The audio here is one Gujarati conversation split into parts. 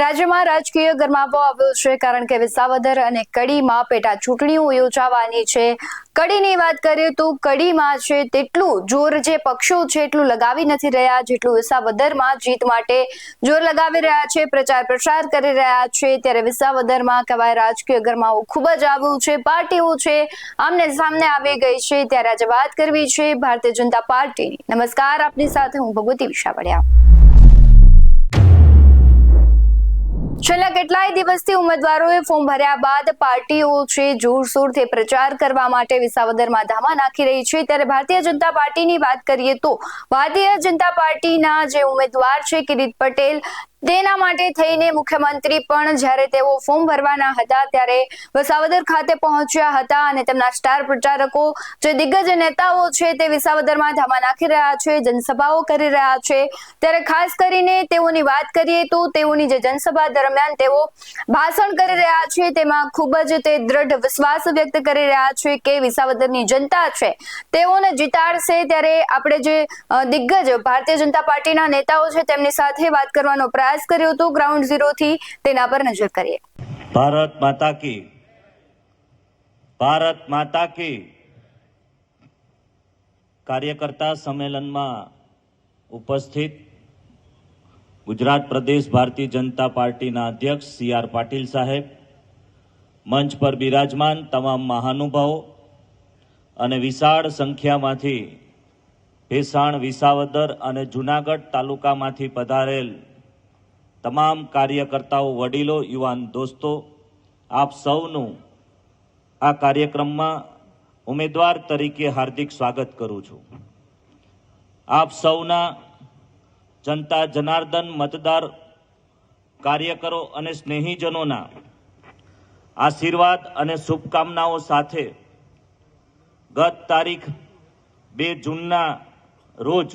રાજ્યમાં રાજકીય ગરમાવો આવ્યો છે કારણ કે વિસાવદર અને કડીમાં પેટા ચૂંટણીઓ યોજાવાની છે. કડીની વાત કરીએ તો કડીમાં છે તેટલું જોર જે પક્ષો છે એટલું લગાવી નથી રહ્યા જેટલું વિસાવદરમાં જીત માટે જોર લગાવી રહ્યા છે, પ્રચાર પ્રસાર કરી રહ્યા છે. ત્યારે વિસાવદરમાં કહેવાય રાજકીય ગરમાવો ખૂબ જ આવ્યું છે, પાર્ટીઓ છે આમને સામને આવી ગઈ છે. ત્યારે આજે વાત કરવી છે ભારતીય જનતા પાર્ટીની. નમસ્કાર, આપની સાથે હું ભગવતી વિશાવડિયા છેલ્લા કેટલાય દિવસથી ઉમેદવારોએ ફોર્મ ભર્યા બાદ પાર્ટીઓ છે જોરશોરથી પ્રચાર કરવા માટે વિસાવદરમાં ધામા નાખી રહી છે. ત્યારે ભારતીય જનતા પાર્ટીની વાત કરીએ તો, ભારતીય જનતા પાર્ટીના જે ઉમેદવાર છે, કિરીટ પટેલ તેના માટે થઈને મુખ્યમંત્રી પણ જ્યારે તેઓ ફોર્મ ભરવાના હતા ત્યારે વિસાવદર ખાતે પહોંચ્યા હતા અને તેમના સ્ટાર પ્રચારકો, જે દિગ્ગજ નેતાઓ છે તે વિસાવદરમાં ધામા નાખી રહ્યા છે, જનસભાઓ કરી રહ્યા છે. ત્યારે ખાસ કરીને તેઓની વાત કરીએ તો તેઓની જે જનસભા દરમિયાન તેઓ ભાષણ કરી રહ્યા છે. તેમાં ખૂબ જ તે દ્રઢ વિશ્વાસ વ્યક્ત કરી રહ્યા છે કે વિસાવદરની જનતા છે. તેઓને જીતાડશે ત્યારે આપણે જે દિગ્ગજ ભારતીય જનતા પાર્ટીના નેતાઓ છે તેમની સાથે વાત કરવાનો પ્રયાસ પ્રયાસ કર્યો હતો ગ્રાઉન્ડ ઝીરોથી તેના પર નજર કરીએ. ભારત માતા કી. ભારત માતા કી. કાર્યકર્તા સંમેલનમાં ઉપસ્થિત ગુજરાત પ્રદેશ ભારતીય જનતા પાર્ટીના અધ્યક્ષ સી આર પાટીલ સાહેબ, મંચ પર બિરાજમાન તમામ મહાનુભાવો અને વિશાળ સંખ્યામાંથી ભેસાણ, વિસાવદર અને જુનાગઢ તાલુકામાંથી પધારેલ તમામ કાર્યકર્તાઓ, વડીલો, યુવાન દોસ્તો, આપ સૌનું આ કાર્યક્રમમાં ઉમેદવાર તરીકે હાર્દિક સ્વાગત કરું છું. આપ સૌના જનતા જનાર્દન, મતદાર કાર્યકરો અને સ્નેહીજનોના આશીર્વાદ અને શુભકામનાઓ સાથે ગત તારીખ બે જૂનના રોજ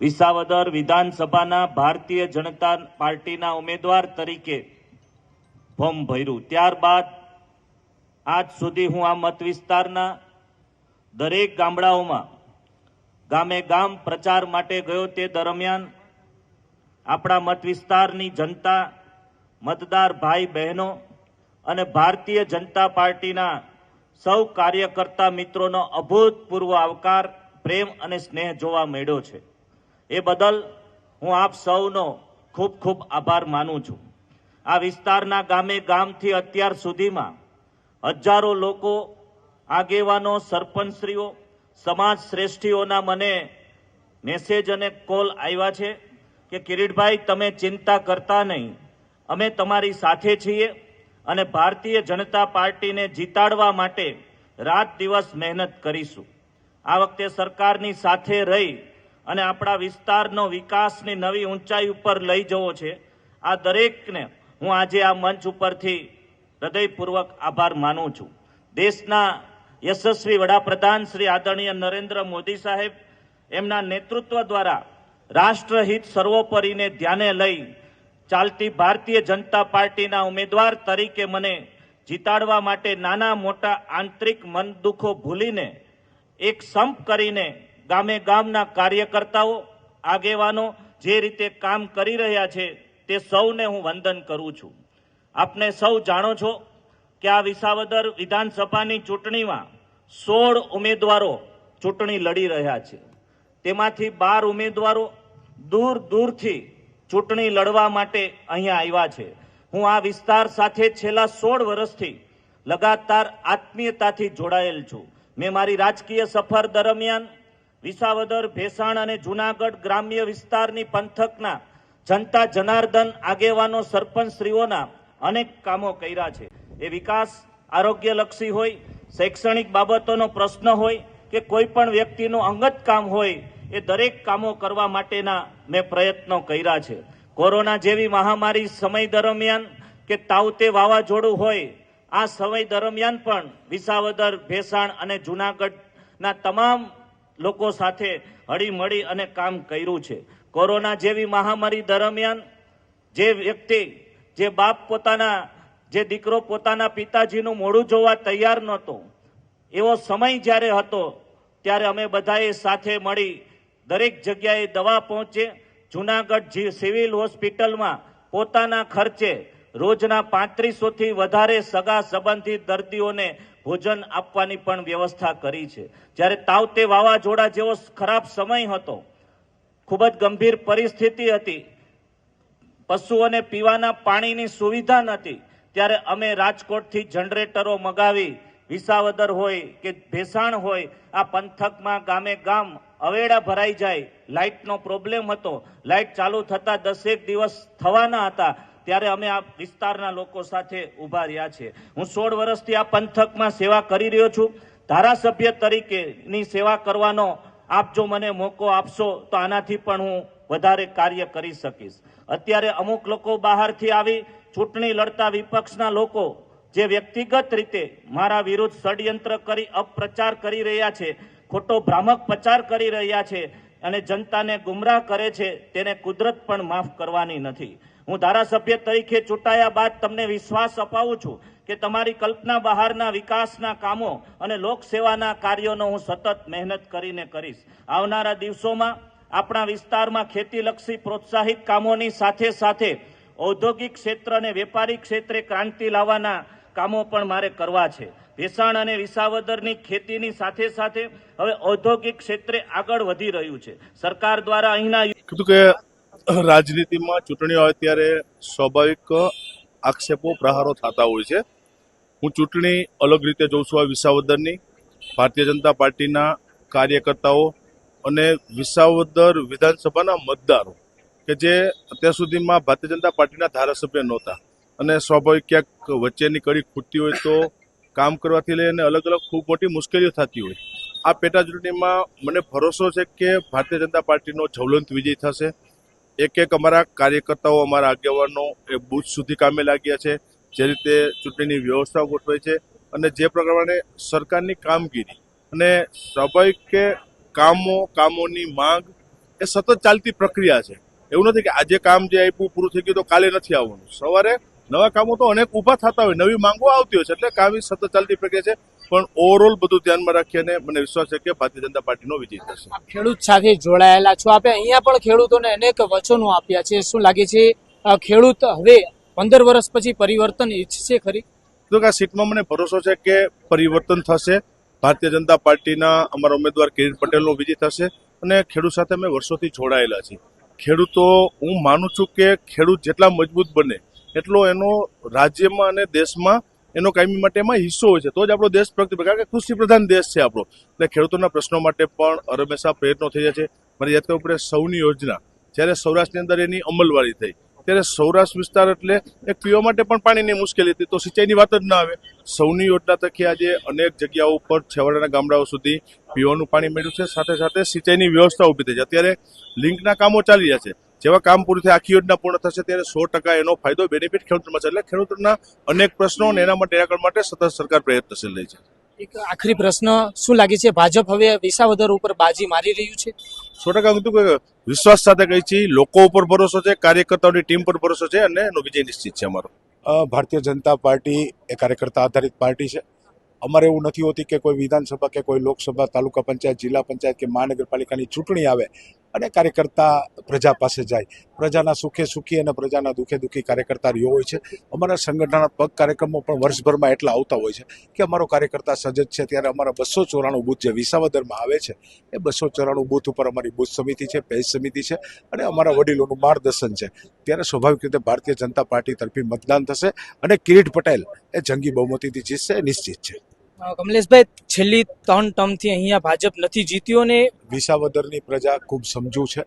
વિસાવદર વિધાનસભાના ભારતીય જનતા પાર્ટીના ઉમેદવાર તરીકે ફોર્મ ભર્યું. ત્યારબાદ આજ સુધી હું આ મત વિસ્તારના દરેક ગામડાઓમાં ગામે ગામ પ્રચાર માટે ગયો તે દરમિયાન આપણા મત વિસ્તારની જનતા, મતદાર ભાઈ બહેનો અને ભારતીય જનતા પાર્ટીના સૌ કાર્યકર્તા મિત્રોનો અભૂતપૂર્વ આવકાર, પ્રેમ અને સ્નેહ જોવા મળ્યો છે. એ બદલ હું આપ સૌનો ખૂબ ખૂબ આભાર માનું છું. આ વિસ્તારના ગામે ગામથી અત્યાર સુધીમાં હજારો લોકો, આગેવાનો, સરપંચશ્રીઓ, સમાજ શ્રેષ્ઠીઓના મને મેસેજ અને કોલ આવ્યા છે કે કિરીટભાઈ, તમે ચિંતા કરતા નહીં. અમે તમારી સાથે છીએ અને ભારતીય જનતા પાર્ટીને જીતાડવા માટે રાત દિવસ મહેનત કરીશું. આ વખતે સરકારની સાથે રહી અને આપણા વિસ્તારનો વિકાસની નવી ઊંચાઈ ઉપર લઈ જવો છે. આ દરેકને હું આજે આ મંચ ઉપરથી હૃદયપૂર્વક આભાર માનું છું. દેશના યશસ્વી વડાપ્રધાન શ્રી આદરણીય નરેન્દ્ર મોદી સાહેબ એમના નેતૃત્વ દ્વારા રાષ્ટ્રહિત સર્વોપરીને ધ્યાને લઈ ચાલતી ભારતીય જનતા પાર્ટીના ઉમેદવાર તરીકે મને જીતાડવા માટે નાના મોટા આંતરિક મન દુઃખો ભૂલીને એક સંપ કરીને ગામે ગામના કાર્યકર્તાઓ, આગેવાનો જે રીતે કામ કરી રહ્યા છે તે સૌને હું વંદન કરું છું. આપને સૌ જાણો છો કે આ વિસાવદર વિધાનસભાની ચૂંટણીમાં સોળ ઉમેદવારો ચૂંટણી લડી રહ્યા છે. તેમાંથી બાર ઉમેદવારો દૂર દૂરથી ચૂંટણી લડવા માટે અહીંયા આવ્યા છે. હું આ વિસ્તાર સાથે છેલ્લા સોળ વર્ષથી લગાતાર આત્મીયતાથી જોડાયેલ છું. મેં મારી રાજકીય સફર દરમિયાન વિસાવદર, ભેસાણ અને જુનાગઢ ગ્રામ્ય વિસ્તારની પંથકના જનતા જનાર્દન આગેવાનો સરપંચશ્રીઓના અનેક કામો કર્યા છે. એ વિકાસ આરોગ્યલક્ષી હોય, શૈક્ષણિક બાબતોનો પ્રશ્ન હોય કે કોઈ પણ વ્યક્તિનું અંગત કામ હોય, એ દરેક કામો કરવા માટેના મેં પ્રયત્નો કર્યા છે. કોરોના જેવી મહામારી સમય દરમિયાન કે તાવતે વાવાઝોડું હોય, આ સમય દરમિયાન પણ વિસાવદર, ભેસાણ અને જુનાગઢના તમામ લોકો સાથે હળીમળી અને કામ કર્યું છે. કોરોના જેવી મહામારી દરમિયાન જે વ્યક્તિ, જે બાપ પોતાના, જે દીકરો પોતાના પિતાજીનું મોડું જોવા તૈયાર નહોતો, એવો સમય જ્યારે હતો, ત્યારે અમે બધાએ સાથે મળી દરેક જગ્યાએ દવા પહોંચે, જુનાગઢ સિવિલ હોસ્પિટલમાં પોતાના ખર્ચે રોજના પાંત્રીસોથી વધારે સગા સંબંધિત દર્દીઓને ભોજન આપવાની પણ વ્યવસ્થા કરી છે. જ્યારે તાવતે વાવાઝોડા જેવો ખરાબ સમય હતો, ખૂબ જ ગંભીર પરિસ્થિતિ હતી. પશુઓને પીવાના પાણીની સુવિધા નથી ત્યારે અમે રાજકોટથી જનરેટરો મગાવી, વિસાવદર હોય કે ભેસાણ હોય, આ પંથકમાં ગામે ગામ અવેડા ભરાઈ જાય. લાઇટનો પ્રોબ્લેમ હતો. લાઇટ ચાલુ થતા દસેક દિવસ થવાના હતા. ત્યારે અમે આ વિસ્તારના લોકો સાથે ઊભા રહ્યા છે હું સોળ વર્ષથી આ પંથકમાં સેવા કરી રહ્યો છું. ધારાસભ્ય તરીકેની સેવા કરવાનો આપ જો મને મોકો આપશો, તો આનાથી પણ હું વધારે કાર્ય કરી શકીશ. અત્યારે અમુક લોકો બહારથી આવી ચૂંટણી લડતા વિપક્ષના લોકો જે વ્યક્તિગત રીતે મારા વિરુદ્ધ ષડયંત્ર કરી, અપપ્રચાર કરી રહ્યા છે, ખોટો ભ્રામક પ્રચાર કરી રહ્યા છે અને જનતાને ગુમરાહ કરે છે, તેને કુદરત પણ માફ કરવાની નથી. હું ધારાસભ્ય તરીકે ચૂંટાયા બાદ તમને વિશ્વાસ અપાવું છું કે તમારી કલ્પના બહારના વિકાસના કામો અને લોકસેવાના કાર્યોનો હું સતત મહેનત કરીને કરીશ. આવનારા દિવસોમાં આપણા વિસ્તારમાં ખેતીલક્ષી પ્રોત્સાહિત કામોની સાથે સાથે ઔદ્યોગિક ક્ષેત્ર અને વેપારી ક્ષેત્રે ક્રાંતિ લાવવાના કામો પણ મારે કરવા છે. ભેસાણ અને વિસાવદરની ખેતીની સાથે સાથે હવે ઔદ્યોગિક ક્ષેત્રે આગળ વધી રહ્યું છે. સરકાર દ્વારા અહીંના કે રાજનીતિમાં ચૂંટણીઓ આવે ત્યારે સ્વાભાવિક આક્ષેપો, પ્રહારો થતા હોય છે. હું ચૂંટણી અલગ રીતે જોઉં છું આ વિસાવદરની. ભારતીય જનતા પાર્ટીના કાર્યકર્તાઓ અને વિસાવદર વિધાનસભાના મતદારો, કે જે અત્યાર સુધીમાં ભારતીય જનતા પાર્ટીના ધારાસભ્ય નહોતા અને સ્વાભાવિક ક્યાંક વચ્ચેની કડી ખૂટતી હોય તો કામ કરવાથી લઈને અલગ અલગ ખૂબ મોટી મુશ્કેલીઓ થતી હોય. આ પેટા ચૂંટણીમાં મને ભરોસો છે કે ભારતીય જનતા પાર્ટીનો જ્વલંત વિજય થશે. એક એક અમારા કાર્યકર્તાઓ અમારા આગેવાનો એ બુથ સુધી કામે લાગ્યા છે, જે રીતે ચૂંટણીની વ્યવસ્થાઓ ગોઠવાય છે અને જે પ્રમાણે સરકારની કામગીરી અને સ્વાભાવિક કે કામો, કામોની માંગ એ સતત ચાલતી પ્રક્રિયા છે. એવું નથી કે આજે કામ જે આપ્યું પૂરું થઈ ગયું તો કાલે નથી આવવાનું. સવારે નવા કામો તો અનેક ઊભા થતા હોય, નવી માંગો આવતી હોય છે, એટલે કામ સતત ચાલતી પ્રક્રિયા છે. પણ ઓવરઓલ બધું ધ્યાનમાં રાખીને મને વિશ્વાસ છે કે ભારતીય જનતા પાર્ટીનો વિજય થશે. ખેડૂત સાથે જોડાયેલા છો. આપે અહીંયા પણ ખેડૂતોને અનેક વચનો આપ્યા છે. શું લાગે છે ખેડૂત હવે પંદર વર્ષ પછી પરિવર્તન ઈચ્છશે ખરી? તો કે આ સીટમાં મને ભરોસો છે કે પરિવર્તન થશે. ભારતીય જનતા પાર્ટીના અમારા ઉમેદવાર કિરીટ પટેલનો વિજય થશે અને ખેડૂત સાથે અમે વર્ષોથી જોડાયેલા છીએ. ખેડૂતો હું માનું છું કે ખેડૂત જેટલા મજબૂત બને એટલો એનો રાજ્યમાં અને દેશમાં એનો કાયમી માટે એમાં હિસ્સો હોય છે. તો જ આપણો દેશ પ્રગતિ કારણ કે કૃષિ પ્રધાન દેશ છે આપણો. એટલે ખેડૂતોના પ્રશ્નો માટે પણ હંમેશા પ્રયત્નો થઈ જાય છે. મારી યાદ કરવું પડે સૌની યોજના. જ્યારે સૌરાષ્ટ્રની અંદર એની અમલવારી થઈ. ત્યારે સૌરાષ્ટ્ર વિસ્તાર એટલે એક પીવા માટે પણ પાણીની મુશ્કેલી હતી. તો સિંચાઈની વાત જ ના આવે. સૌની યોજના થકી આજે અનેક જગ્યાઓ ઉપર છેવાડાના ગામડાઓ સુધી પીવાનું પાણી મળ્યું છે. સાથે સાથે સિંચાઈની વ્યવસ્થા ઊભી થઈ છે. અત્યારે લિંકના કામો ચાલી રહ્યા છે. જેવા કામ પૂરું થાય આખી યોજના પૂર્ણ થશે ત્યારે સો ટકા એનો ફાયદો બેનિફિટ ખેડૂતોમાં છે. એટલે ખેડૂતોના અનેક પ્રશ્નો અને એના માટે નિરાકરણ માટે સતત સરકાર પ્રયત્નશીલ રહી છે. એક આખરી પ્રશ્ન શું લાગે છે ભાજપ હવે વિસાવદર ઉપર બાજી મારી રહ્યું છે? સો ટકા હું કે વિશ્વાસ સાથે કહી છીએ લોકો ઉપર ભરોસો છે કાર્યકર્તાઓની ટીમ પર ભરોસો છે અને એનો વિજય નિશ્ચિત છે અમારો. ભારતીય જનતા પાર્ટી એ કાર્યકર્તા આધારિત પાર્ટી છે. અમારે એવું નથી હોતી કે કોઈ વિધાનસભા કે કોઈ લોકસભા તાલુકા પંચાયત જિલ્લા પંચાયત કે મહાનગરપાલિકાની ચૂંટણી આવે. અને કાર્યકર્તા પ્રજા પાસે જાય. પ્રજાના સુખે સુખી અને પ્રજાના દુઃખે દુઃખી કાર્યકર્તા રહ્યો હોય છે. અમારા સંગઠનાત્મક કાર્યક્રમો પણ વર્ષભરમાં એટલા આવતા હોય છે કે અમારો કાર્યકર્તા સજજ છે. ત્યારે અમારા બસો ચોરાણું બૂથ જે વિસાવદરમાં આવે છે, એ બસો ચોરાણું બૂથ ઉપર અમારી બૂથ સમિતિ છે, પેજ સમિતિ છે અને અમારા વડીલોનું માર્ગદર્શન છે. ત્યારે સ્વાભાવિક રીતે ભારતીય જનતા પાર્ટી તરફી મતદાન થશે અને કિરીટ પટેલ એ જંગી બહુમતીથી જીતશે નિશ્ચિત છે. કમલેશભાઈ, છેલ્લી ત્રણ ટર્મથી અહીંયા ભાજપ નથી જીત્યું અને વિસાવદરની પ્રજા ખૂબ સમજુ છે.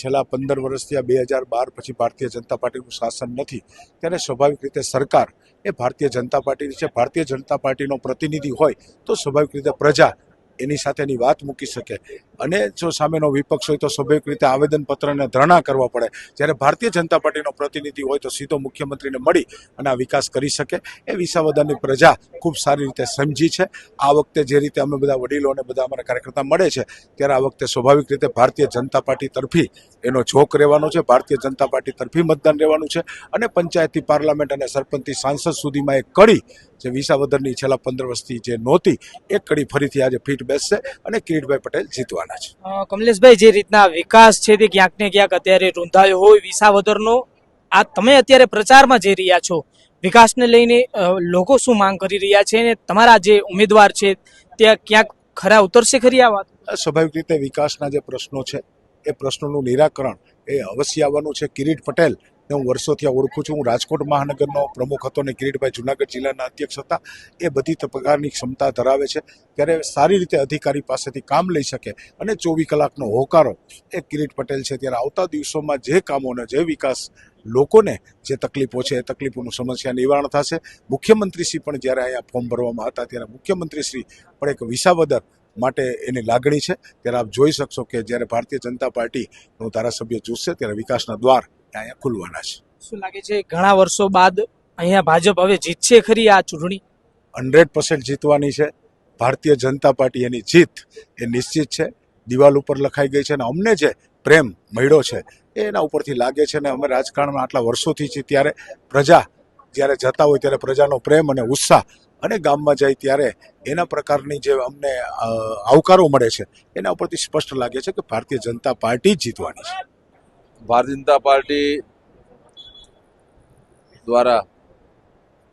છેલ્લા પંદર વર્ષથી આ બે હજાર બાર પછી ભારતીય જનતા પાર્ટીનું શાસન નથી. ત્યારે સ્વાભાવિક રીતે સરકાર એ ભારતીય જનતા પાર્ટીની છે. ભારતીય જનતા પાર્ટીનો પ્રતિનિધિ હોય તો સ્વાભાવિક રીતે પ્રજા એની સાથેની વાત મૂકી શકે. અને જો સામેનો વિપક્ષ હોય તો સ્વાભાવિક રીતે આવેદનપત્રને ધરણા કરવા પડે. જ્યારે ભારતીય જનતા પાર્ટીનો પ્રતિનિધિ હોય તો સીધો મુખ્યમંત્રીને મળી અને આ વિકાસ કરી શકે. એ વિસાવદરની પ્રજા ખૂબ સારી રીતે સમજી છે. આ વખતે જે રીતે અમે બધા વડીલો અને બધા અમારા કાર્યકર્તા મળે છે, ત્યારે આ વખતે સ્વાભાવિક રીતે ભારતીય જનતા પાર્ટી તરફી એનો ઝોક રહેવાનો છે. ભારતીય જનતા પાર્ટી તરફી મતદાન રહેવાનું છે. અને પંચાયતથી પાર્લામેન્ટ અને સરપંચથી સાંસદ સુધીમાં એક કડી જે વિસાવદરની છેલ્લા પંદર વર્ષથી જે નહોતી, એ કડી ફરીથી આજે ફીટ બેસશે અને કિરીટભાઈ પટેલ જીતવાના છે. કમલેશભાઈ જે રીતના વિકાસ છે તે ક્યાંક ને ક્યાંક અત્યારે રૂંધાયો હોય વિસાવદરનો. આ તમે અત્યારે પ્રચારમાં જઈ રહ્યા છો. વિકાસને લઈને લોકો શું માંગ કરી રહ્યા છે અને તમારા જે ઉમેદવાર છે ત્યાં ક્યાંક ખરા ઉતરશે ખરી આ વાત? સ્વાભાવિક રીતે વિકાસના જે પ્રશ્નો છે એ પ્રશ્નોનું નિરાકરણ એ અવશ્ય આવવાનું છે. કિરીટ પટેલ હું વર્ષોથી આ ઓળખું છું. હું રાજકોટ મહાનગરનો પ્રમુખ હતો અને કિરીટભાઈ જુનાગઢ જિલ્લાના અધ્યક્ષ હતા. એ બધી પ્રકારની ક્ષમતા ધરાવે છે. ત્યારે સારી રીતે અધિકારી પાસેથી કામ લઈ શકે અને ચોવીસ કલાકનો હોકારો એ કિરીટ પટેલ છે. ત્યારે આવતા દિવસોમાં જે કામોને જે વિકાસ લોકોને જે તકલીફો છે, એ તકલીફોનું સમસ્યા નિવારણ થશે. મુખ્યમંત્રીશ્રી પણ જ્યારે અહીંયા ફોર્મ ભરવામાં હતા, ત્યારે મુખ્યમંત્રીશ્રી પણ એક વિસાવદર માટે એની લાગણી છે. ત્યારે આપ જોઈ શકશો કે જ્યારે ભારતીય જનતા પાર્ટીનો ધારાસભ્ય ચૂસશે ત્યારે વિકાસના દ્વાર અહીંયા ખુલવાના છે. શું લાગે છે ઘણા વર્ષો બાદ અહીંયા ભાજપ હવે જીતશે ખરી આ ચૂંટણી? હંડ્રેડ પર્સન્ટ જીતવાની છે. ભારતીય જનતા પાર્ટી એની જીત એ નિશ્ચિત છે. દિવાલ ઉપર લખાઈ ગઈ છે અને અમને જે પ્રેમ મળ્યો છે એ એના ઉપરથી લાગે છે ને અમે રાજકારણમાં આટલા વર્ષોથી છીએ ત્યારે પ્રજા જ્યારે જતા હોય ત્યારે પ્રજાનો પ્રેમ અને ઉત્સાહ અને ગામમાં જાય ત્યારે એના પ્રકારની જે અમને આવકારો મળે છે એના ઉપરથી સ્પષ્ટ લાગે છે કે ભારતીય જનતા પાર્ટી જીતવાની છે. ભારતીય જનતા પાર્ટી દ્વારા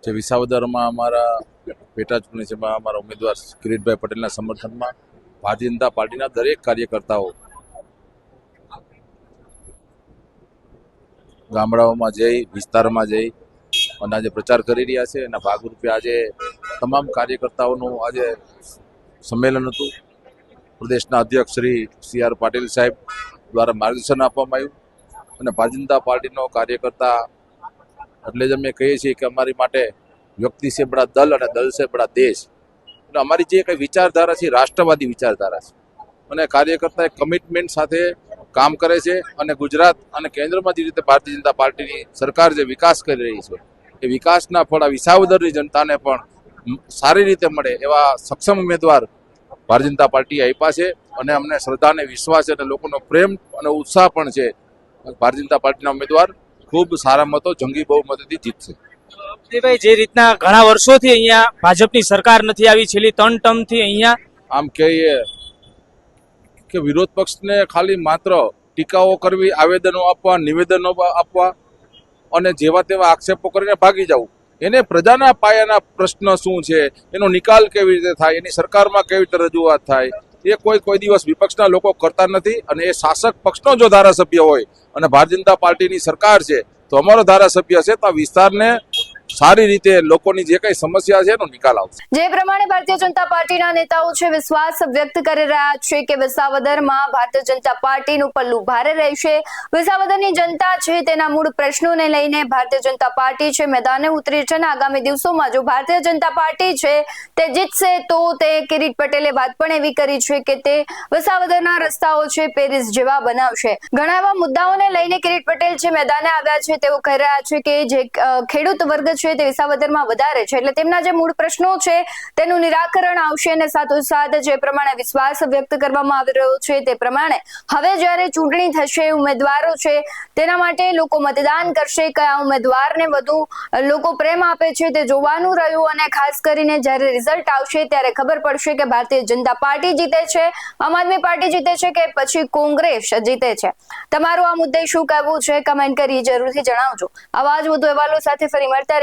જે વિસાવદરમાં અમારા પેટા ચૂંટણી છે અમારા ઉમેદવાર કિરીટભાઈ પટેલના સમર્થનમાં ભારતીય જનતા પાર્ટીના દરેક કાર્યકર્તાઓ ગામડાઓમાં જઈ, વિસ્તારમાં જઈ અને આજે પ્રચાર કરી રહ્યા છે. એના ભાગરૂપે આજે તમામ કાર્યકર્તાઓનું આજે સંમેલન હતું. પ્રદેશના અધ્યક્ષ શ્રી સી આર પાટીલ સાહેબ દ્વારા માર્ગદર્શન આપવામાં આવ્યું. અને ભારતીય જનતા પાર્ટીનો કાર્યકર્તા, એટલે જ અમે કહીએ છીએ કે અમારી માટે વ્યક્તિ છે બડા દલ અને દલ છે બડા દેશ. એટલે અમારી જે કંઈ વિચારધારા છે રાષ્ટ્રવાદી વિચારધારા છે. અને કાર્યકર્તા એક કમિટમેન્ટ સાથે કામ કરે છે અને ગુજરાત અને કેન્દ્રમાં જે રીતે ભારતીય જનતા પાર્ટીની સરકાર જે વિકાસ કરી રહી છે, એ વિકાસના ફળ આ વિસાવદરની જનતાને પણ સારી રીતે મળે એવા સક્ષમ ઉમેદવાર ભારતીય જનતા પાર્ટીએ આપ્યા છે. અને અમને શ્રદ્ધા અને વિશ્વાસ અને લોકોનો પ્રેમ અને ઉત્સાહ પણ છે ભારતીય જનતા પાર્ટીના ઉમેદવાર ખૂબ સારા મતો જંગી બહુમતીથી જીતશે. વિજયભાઈ જે રીતના ઘણા વર્ષોથી અહીંયા ભાજપની સરકાર નથી આવી છેલ્લી ત્રણ ટર્મથી અહીંયા આમ કહીએ કે વિરોધ પક્ષને ખાલી માત્ર ટીકાઓ કરવી આવેદનો આપવા નિવેદનો આપવા અને જેવા તેવા આક્ષેપો કરીને ભાગી જવું એને પ્રજાના પાયાના પ્રશ્ન શું છે? એનો નિકાલ કેવી રીતે થાય? એની સરકારમાં કેવી રીતે રજૂઆત થાય? એ કોઈ કોઈ દિવસ વિપક્ષના લોકો કરતા નથી અને એ શાસક પક્ષનો જો ધારાસભ્ય હોય અને ભારતીય જનતા પાર્ટીની સરકાર છે તો અમારો ધારાસભ્ય છે તો આ વિસ્તારને સારી રીતે લોકોની જે કઈ સમસ્યા છે એનો નિકાલ આવશે. જે પ્રમાણે ભારતીય જનતા પાર્ટીના નેતાઓ છે, વિશ્વાસ વ્યક્ત કરી રહ્યા છે કે વિસાવદરમાં ભારતીય જનતા પાર્ટીનું પલ્લું ભારે રહેશે. વિસાવદરની જનતા છે તેના મૂળ પ્રશ્નોને લઈને ભારતીય જનતા પાર્ટી છે મેદાને ઉતરી છે અને આગામી દિવસોમાં જો ભારતીય જનતા પાર્ટી છે તે જીતશે તો તે કિરીટ પટેલે વાત પણ એવી કરી છે કે તે વિસાવદરના રસ્તાઓ છે પેરિસ જેવા બનાવશે. ઘણા એવા મુદ્દાઓને લઈને કિરીટ પટેલ છે મેદાને આવ્યા છે તેઓ કહી રહ્યા છે કે જે ખેડૂત વર્ગ છે તે વિસાવદરમાં વધારે છે. એટલે તેમના જે મૂળ પ્રશ્નો છે, તેનું નિરાકરણ આવશે અને સાથોસાથ જે પ્રમાણે વિશ્વાસ વ્યક્ત કરવામાં આવી રહ્યો છે તે પ્રમાણે હવે જ્યારે ચૂંટણી થશે, ઉમેદવારો છે તેના માટે લોકો મતદાન કરશે, કયા ઉમેદવારને વધુ લોકો પ્રેમ આપે છે તે જોવાનું રહ્યું અને ખાસ કરીને જ્યારે રિઝલ્ટ આવશે ત્યારે ખબર પડશે કે ભારતીય જનતા પાર્ટી જીતે છે, આમ આદમી પાર્ટી જીતે છે કે પછી કોંગ્રેસ જીતે છે. તમારું આ મુદ્દે શું કહેવું છે? કમેન્ટ કરી જરૂરથી જણાવજો. આવા જ વધુ અહેવાલો સાથે ફરી મળતા